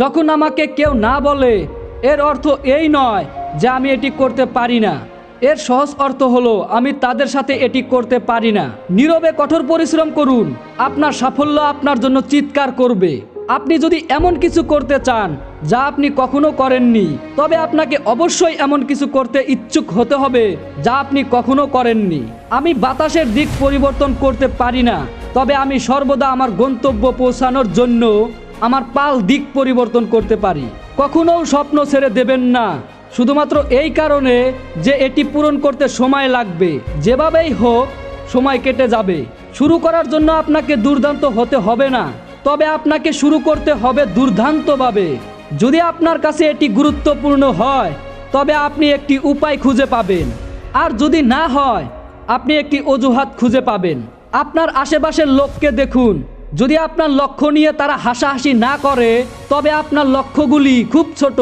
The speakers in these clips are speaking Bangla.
যখন আমাকে কেউ না বলে, এর অর্থ এই নয় যে আমি এটি করতে পারি না। এর সহজ অর্থ হলো, আমি তাদের সাথে এটি করতে পারি না। নীরবে কঠোর পরিশ্রম করুন। আপনার সাফল্য আপনার জন্য চিৎকার করবে। আপনি যদি এমন কিছু করতে চান, যা আপনি কখনো করেননি, তবে আপনাকে অবশ্যই এমন কিছু করতে ইচ্ছুক হতে হবে, যা আপনি কখনো করেননি। আমি বাতাসের দিক পরিবর্তন করতে পারি না, তবে আমি সর্বদা আমার গন্তব্য পৌঁছানোর জন্য আমার পাল দিক পরিবর্তন করতে পারি। কখনো স্বপ্ন ছেড়ে দেবেন না। শুধুমাত্র এই কারণে যে এটি পূরণ করতে সময় লাগবে। যেভাবেই হোক, সময় কেটে যাবে। শুরু করার জন্য আপনাকে দুর্দান্ত হতে হবে না। তবে আপনাকে শুরু করতে হবে দুর্দান্তভাবে। যদি আপনার কাছে এটি গুরুত্বপূর্ণ হয়, তবে আপনি একটি উপায় খুঁজে পাবেন। আর যদি না হয়, আপনি একটি অজুহাত খুঁজে পাবেন। আপনার আশেপাশের লোককে দেখুন। যদি আপনার লক্ষ্য নিয়ে তারা হাসাহাসি না করে, তবে আপনার লক্ষ্যগুলি খুব ছোট।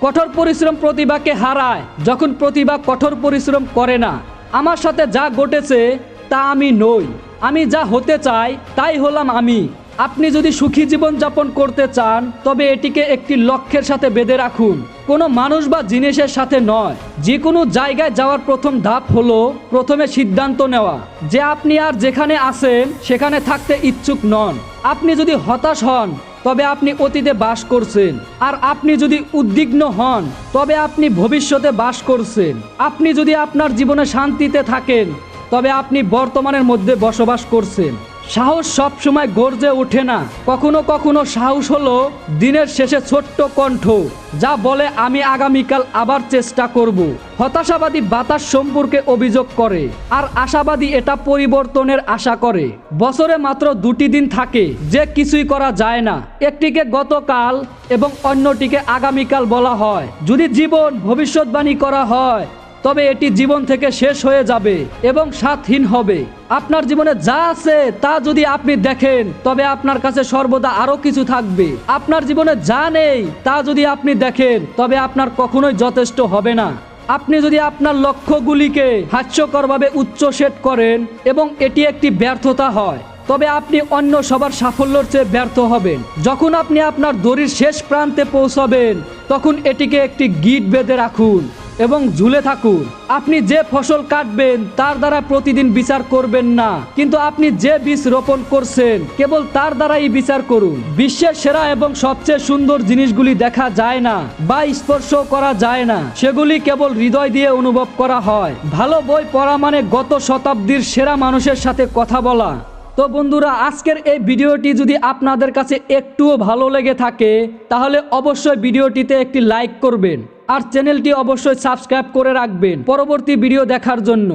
কঠোর পরিশ্রম প্রতিভাকে হারায়। যখন প্রতিভা কঠোর পরিশ্রম করে না, আমার সাথে যা ঘটেছে তা আমি নই। আমি যা হতে চাই, তাই হলাম আমি। আপনি যদি সুখী জীবন যাপন করতে চান, তবে এটিকে একটি লক্ষ্যের সাথে বেঁধে রাখুন। কোনো মানুষ বা জিনিসের সাথে নয়। যে কোনো জায়গায় যাওয়ার প্রথম ধাপ হলো প্রথমে সিদ্ধান্ত নেওয়া। যে আপনি আর যেখানে আছেন, সেখানে থাকতে ইচ্ছুক নন। আপনি যদি হতাশ হন, তবে আপনি অতীতে বাস করছেন। আর আপনি যদি উদ্বিগ্ন হন, তবে আপনি ভবিষ্যতে বাস করছেন। আপনি যদি আপনার জীবনে শান্তিতে থাকেন, তবে আপনি বর্তমানের মধ্যে বসবাস করছেন। সাহস সব সময় গর্জে ওঠে না। কখনো কখনো সাহস হলো দিনের শেষে ছোট্ট কণ্ঠ, যা বলে, আমি আগামীকাল আবার চেষ্টা করব। হতাশাবাদী বাতাস সম্পর্কে অভিযোগ করে, আর আশাবাদী এটা পরিবর্তনের আশা করে। বছরে মাত্র দুটি দিন থাকে, যে কিছুই করা যায় না। একটিকে গতকাল এবং অন্যটিকে আগামীকাল বলা হয়। যদি জীবন ভবিষ্যৎবাণী করা হয় তবে এটি জীবন থেকে শেষ হয়ে যাবে এবং স্বাদহীন হবে। আপনার জীবনে যা আছে তা যদি আপনি দেখেন, তবে আপনার কাছে সর্বদা আরও কিছু থাকবে। আপনার জীবনে যা নেই, তা যদি আপনি দেখেন, তবে আপনার কখনোই যথেষ্ট হবে না। আপনি যদি আপনার লক্ষ্যগুলিকে হাস্যকরভাবে উচ্চ সেট করেন এবং এটি একটি ব্যর্থতা হয়, তবে আপনি অন্য সবার সাফল্যর চেয়ে ব্যর্থ হবেন। যখন আপনি আপনার দড়ির শেষ প্রান্তে পৌঁছাবেন, তখন এটিকে একটি গিট বেঁধে রাখুন। এবং ঝুলে থাকুন। আপনি যে ফসল কাটবেন, তার দ্বারা প্রতিদিন বিচার করবেন না। কিন্তু আপনি যে বীজ রোপণ করছেন, কেবল তার দ্বারাই বিচার করুন। বিশ্বের সেরা এবং সবচেয়ে সুন্দর জিনিসগুলি দেখা যায় না বা স্পর্শ করা যায় না। সেগুলি কেবল হৃদয় দিয়ে অনুভব করা হয়। ভালো বই পড়া মানে গত শতাব্দীর সেরা মানুষের সাথে কথা বলা। তো বন্ধুরা, আজকের এই ভিডিওটি যদি আপনাদের কাছে একটুও ভালো লেগে থাকে, তাহলে অবশ্যই ভিডিওটিতে একটি লাইক করবেন আর চ্যানেলটি অবশ্যই সাবস্ক্রাইব করে রাখবেন। পরবর্তী ভিডিও দেখার জন্য।